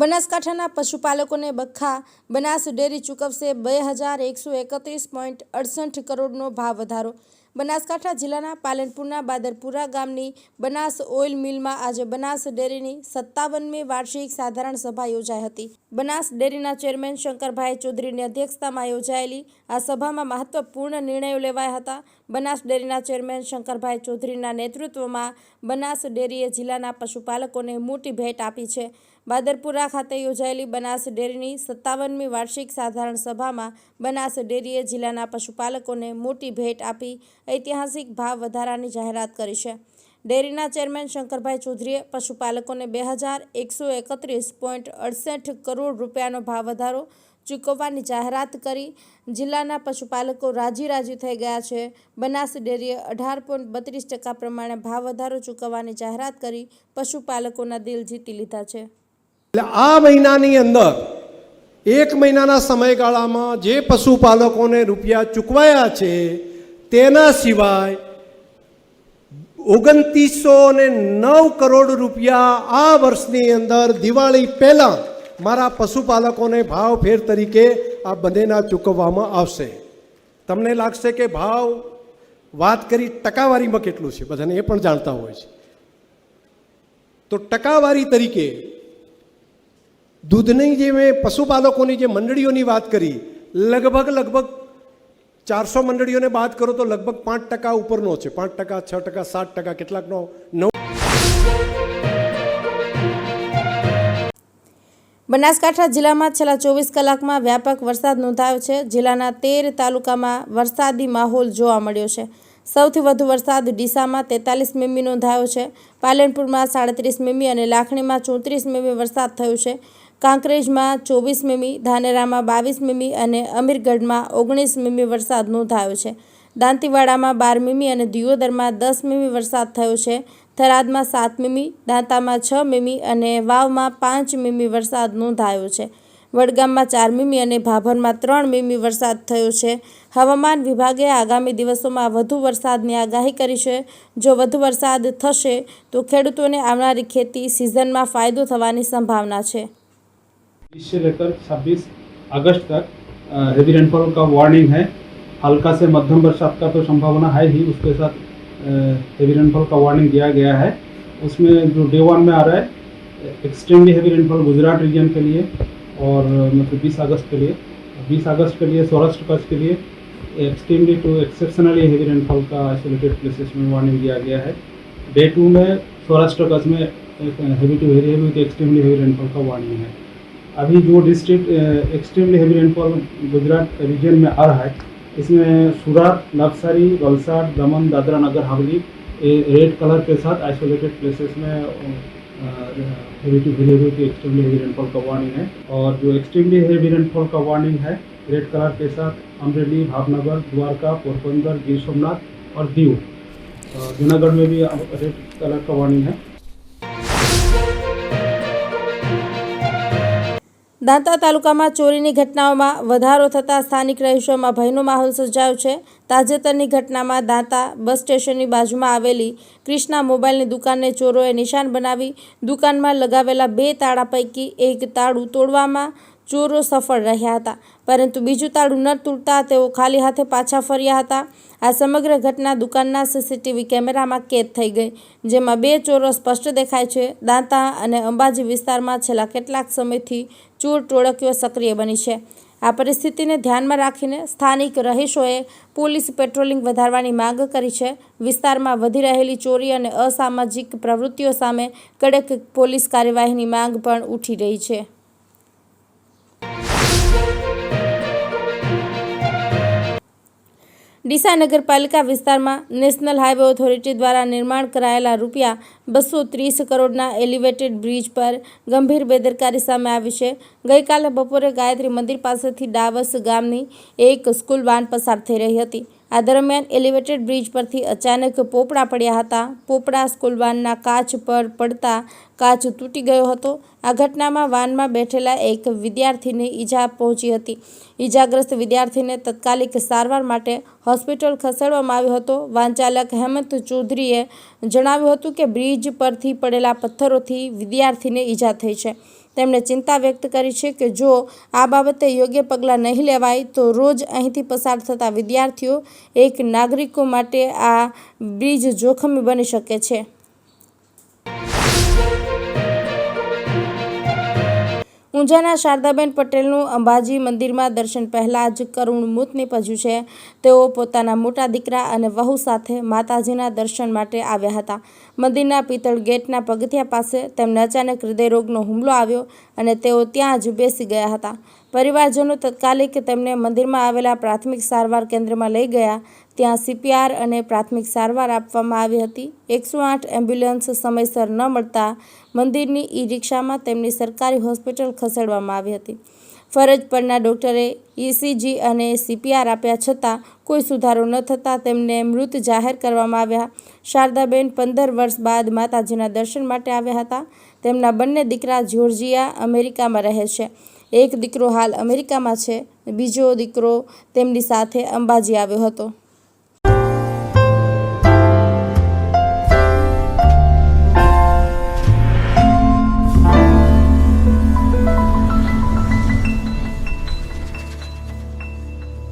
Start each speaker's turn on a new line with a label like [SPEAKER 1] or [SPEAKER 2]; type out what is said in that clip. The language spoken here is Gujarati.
[SPEAKER 1] બનાસકાંઠાના પશુપાલકોને બખ્ખા બનાસ ડેરી ચૂકવશે બે હજાર એકસો એકત્રીસ પોઈન્ટ અડસઠ કરોડનો ભાવ વધારો. બનાસકાંઠા જિલ્લાના પાલનપુરના બાદરપુરા ગામની બનાસ ઓઇલ મિલમાં આજે બનાસ ડેરીની સત્તાવનમી વાર્ષિક સાધારણ સભા યોજાઈ હતી. બનાસ ડેરીના ચેરમેન શંકરભાઈ ચૌધરીની અધ્યક્ષતામાં યોજાયેલી આ સભામાં મહત્વપૂર્ણ નિર્ણયો લેવાયા હતા. બનાસ ડેરીના ચેરમેન શંકરભાઈ ચૌધરીના નેતૃત્વમાં બનાસ ડેરીએ જિલ્લાના પશુપાલકોને મોટી ભેટ આપી છે. બાદરપુરા ખાતે યોજાયેલી બનાસ ડેરીની સત્તાવનમી વાર્ષિક સાધારણ સભામાં બનાસ ડેરીએ જિલ્લાના પશુપાલકોને મોટી ભેટ આપી ઐતિહાસિક ભાવ વધારાની જાહેરાત કરી છે. ડેરીના ચેરમેન શંકરભાઈ ચૌધરીએ પશુપાલકોને બે હજાર એકસો એકત્રીસ પોઈન્ટ અડસઠ કરોડ રૂપિયાનો ભાવ વધારો ચૂકવવાની જાહેરાત કરી જિલ્લાના પશુપાલકો રાજી રાજી થઈ ગયા છે. બનાસ ડેરીએ અઢાર પોઈન્ટ બત્રીસ ટકા પ્રમાણે ભાવ વધારો ચૂકવવાની જાહેરાત કરી પશુપાલકોના દિલ જીતી લીધા છે.
[SPEAKER 2] એટલે આ મહિનાની અંદર, એક મહિનાના સમયગાળામાં જે પશુપાલકોને રૂપિયા ચૂકવાયા છે, તેના સિવાય ઓગણત્રીસો ને નવ કરોડ રૂપિયા આ વર્ષની અંદર દિવાળી પહેલાં મારા પશુપાલકોને ભાવ ફેર તરીકે આ બંનેના ચૂકવવામાં આવશે. તમને લાગશે કે ભાવ, વાત કરી ટકાવારીમાં કેટલું છે? બધાને એ પણ જાણતા હોય છે. તો ટકાવારી તરીકે દૂધની જે મેં પશુપાલકોની જે મંડળીઓની વાત કરી, લગભગ લગભગ ચારસો મંડળીઓને બાદ કરો તો લગભગ પાંચ ટકા ઉપરનો છે. પાંચ ટકા, છ ટકા, સાત ટકા, કેટલાકનો નવ
[SPEAKER 1] બનાસકાંઠા જિલ્લામાં છેલ્લા ચોવીસ કલાકમાં વ્યાપક વરસાદ નોંધાયો છે. જિલ્લાના તેર તાલુકામાં વરસાદી માહોલ જોવા મળ્યો છે. સૌથી વધુ વરસાદ ડીસામાં તેતાલીસ મીમી નોંધાયો છે. પાલનપુરમાં સાડત્રીસ મીમી અને લાખણીમાં ચોત્રીસ મીમી વરસાદ થયો છે. કાંકરેજમાં ચોવીસ મીમી, ધાનેરામાં બાવીસ મીમી અને અમીરગઢમાં ઓગણીસ મીમી વરસાદ નોંધાયો છે. દાંતીવાડામાં બાર મીમી અને દિયોદરમાં દસ મીમી વરસાદ થયો છે. થરાદમાં સાત મીમી, દાંતામાં છ મીમી અને વાવમાં પાંચ મીમી વરસાદ નોંધાયો છે. વડગામમાં ચાર મીમી અને ભાભરમાં ત્રણ મીમી વરસાદ થયો છે. હવામાન વિભાગે આગામી દિવસોમાં વધુ વરસાદની આગાહી કરી છે. જો વધુ વરસાદ થશે, તો ખેડૂતોને આવનારી ખેતી સિઝનમાં ફાયદો થવાની સંભાવના છે.
[SPEAKER 3] बीस से लेकर 26 अगस्त तक हेवी रेनफॉल का वार्निंग है। हल्का से मध्यम बरसात का तो संभावना है ही, उसके साथ हेवी रेनफॉल का वार्निंग दिया गया है। उसमें जो डे वन में आ रहा है extremely heavy rainfall Gujarat region के लिए और मतलब 20 अगस्त के लिए। 20 अगस्त के लिए, सौराष्ट्र कच्छ के लिए extremely to exceptionally heavy rainfall का आइसोलेटेड प्लेसेस में वार्निंग दिया गया है। डे टू में, सौराष्ट्र कच्छ में heavy to heavy to extremely heavy rainfall का वार्निंग है। अभी जो district extremely heavy rainfall Gujarat region में आ रहा है, इसमें सूरत नवसारी वलसाड, दमन, दादरा नगर, हवेली रेड कलर के साथ आइसोलेटेड प्लेसेस में एक्सट्रीमली हेवी रेनफॉल का वार्निंग है। और जो एक्सट्रीमली हेवी रेनफॉल का वार्निंग है रेड कलर के साथ अमरेली, भावनगर, द्वारका, पोरबंदर, गिर सोमनाथ और दीव। जूनागढ़ में भी रेड कलर का वार्निंग है।
[SPEAKER 1] દાંતા તાલુકામાં ચોરીની ઘટનાઓમાં વધારો થતાં સ્થાનિક રહીશોમાં ભયનો માહોલ સર્જાયો છે. તાજેતરની ઘટનામાં દાંતા બસ સ્ટેશનની બાજુમાં આવેલી ક્રિષ્ના મોબાઈલની દુકાનને ચોરોએ નિશાન બનાવી દુકાનમાં લગાવેલા બે તાળા પૈકી એક તાળું તોડવામાં ચોરો સફળ રહ્યા હતા. પરંતુ બીજું તાળું ન તૂટતા તેઓ ખાલી હાથે પાછા ફર્યા હતા. આ સમગ્ર ઘટના દુકાનના સીસીટીવી કેમેરામાં કેદ થઈ ગઈ, જેમાં બે ચોરો સ્પષ્ટ દેખાય છે. દાંતા અને અંબાજી વિસ્તારમાં છેલ્લા કેટલાક સમયથી ચોર ટોળકીઓ સક્રિય બની છે. આ પરિસ્થિતિને ધ્યાનમાં રાખીને સ્થાનિક રહીશોએ પોલીસ પેટ્રોલિંગ વધારવાની માંગ કરી છે. વિસ્તારમાં વધી રહેલી ચોરી અને અસામાજિક પ્રવૃત્તિઓ સામે કડક પોલીસ કાર્યવાહીની માંગ પણ ઉઠી રહી છે. ડીસા નગરપાલિકા વિસ્તારમાં નેશનલ હાઈવે ઓથોરિટી દ્વારા નિર્માણ કરાયેલા રૂપિયા બસો ત્રીસ કરોડના એલિવેટેડ બ્રિજ પર ગંભીર બેદરકારી સામે આવી છે. ગઈકાલે બપોરે ગાયત્રી મંદિર પાસેથી ડાવસ ગામની એક સ્કૂલ વાન પસાર થઈ રહી હતી. આ દરમિયાન એલિવેટેડ બ્રિજ પરથી અચાનક પોપડા પડ્યા હતા. પોપડા સ્કૂલ વાનના કાચ પર પડતા કાચ તૂટી ગયો હતો. આ ઘટનામાં વાનમાં બેઠેલા એક વિદ્યાર્થીને ઈજા પહોંચી હતી. ઈજાગ્રસ્ત વિદ્યાર્થીને તત્કાલિક સારવાર માટે હોસ્પિટલ ખસેડવામાં આવ્યો હતો. વાન ચાલક હેમંત ચૌધરીએ જણાવ્યું હતું કે બ્રિજ પરથી પડેલા પથ્થરોથી વિદ્યાર્થીને ઈજા થઈ છે. તેમણે ચિંતા વ્યક્ત કરી છે કે જો આ બાબતે યોગ્ય પગલાં નહીં લેવાય, તો રોજ અહીંથી પસાર થતા વિદ્યાર્થીઓ એક નાગરિકો માટે આ બ્રિજ જોખમી બની શકે છે. ઊંઝાના શારદાબેન પટેલનું અંબાજી મંદિરમાં દર્શન પહેલાં જ કરુણ મોત નીપજ્યું છે. તેઓ પોતાના મોટા દીકરા અને વહુ સાથે માતાજીના દર્શન માટે આવ્યા હતા. મંદિરના પિત્તળ ગેટના પગથિયા પાસે તેમને અચાનક હૃદયરોગનો હુમલો આવ્યો. અને તેઓ ત્યાં જ બેસી ગયા હતા. પરિવારજનો તત્કાલિક તેમને મંદિરમાં આવેલા પ્રાથમિક સારવાર કેન્દ્રમાં લઈ ગયા. ત્યાં સીપીઆર અને પ્રાથમિક સારવાર આપવામાં આવી હતી. એકસો આઠ એમ્બ્યુલન્સ સમયસર ન મળતા મંદિરની ઈ રિક્ષામાં તેમની સરકારી હોસ્પિટલ ખસેડવામાં આવી હતી. ફરજ પરના ડોક્ટરે ઇસીજી અને સીપીઆર આપ્યા છતાં કોઈ સુધારો ન થતાં તેમને મૃત જાહેર કરવામાં આવ્યા. શારદાબેન પંદર વર્ષ બાદ માતાજીના દર્શન માટે આવ્યા હતા. તેમના બંને દીકરા જ્યોર્જિયા અમેરિકામાં રહે છે. એક દીકરો હાલ અમેરિકામાં છે. બીજો દીકરો તેમની સાથે અંબાજી આવ્યો હતો.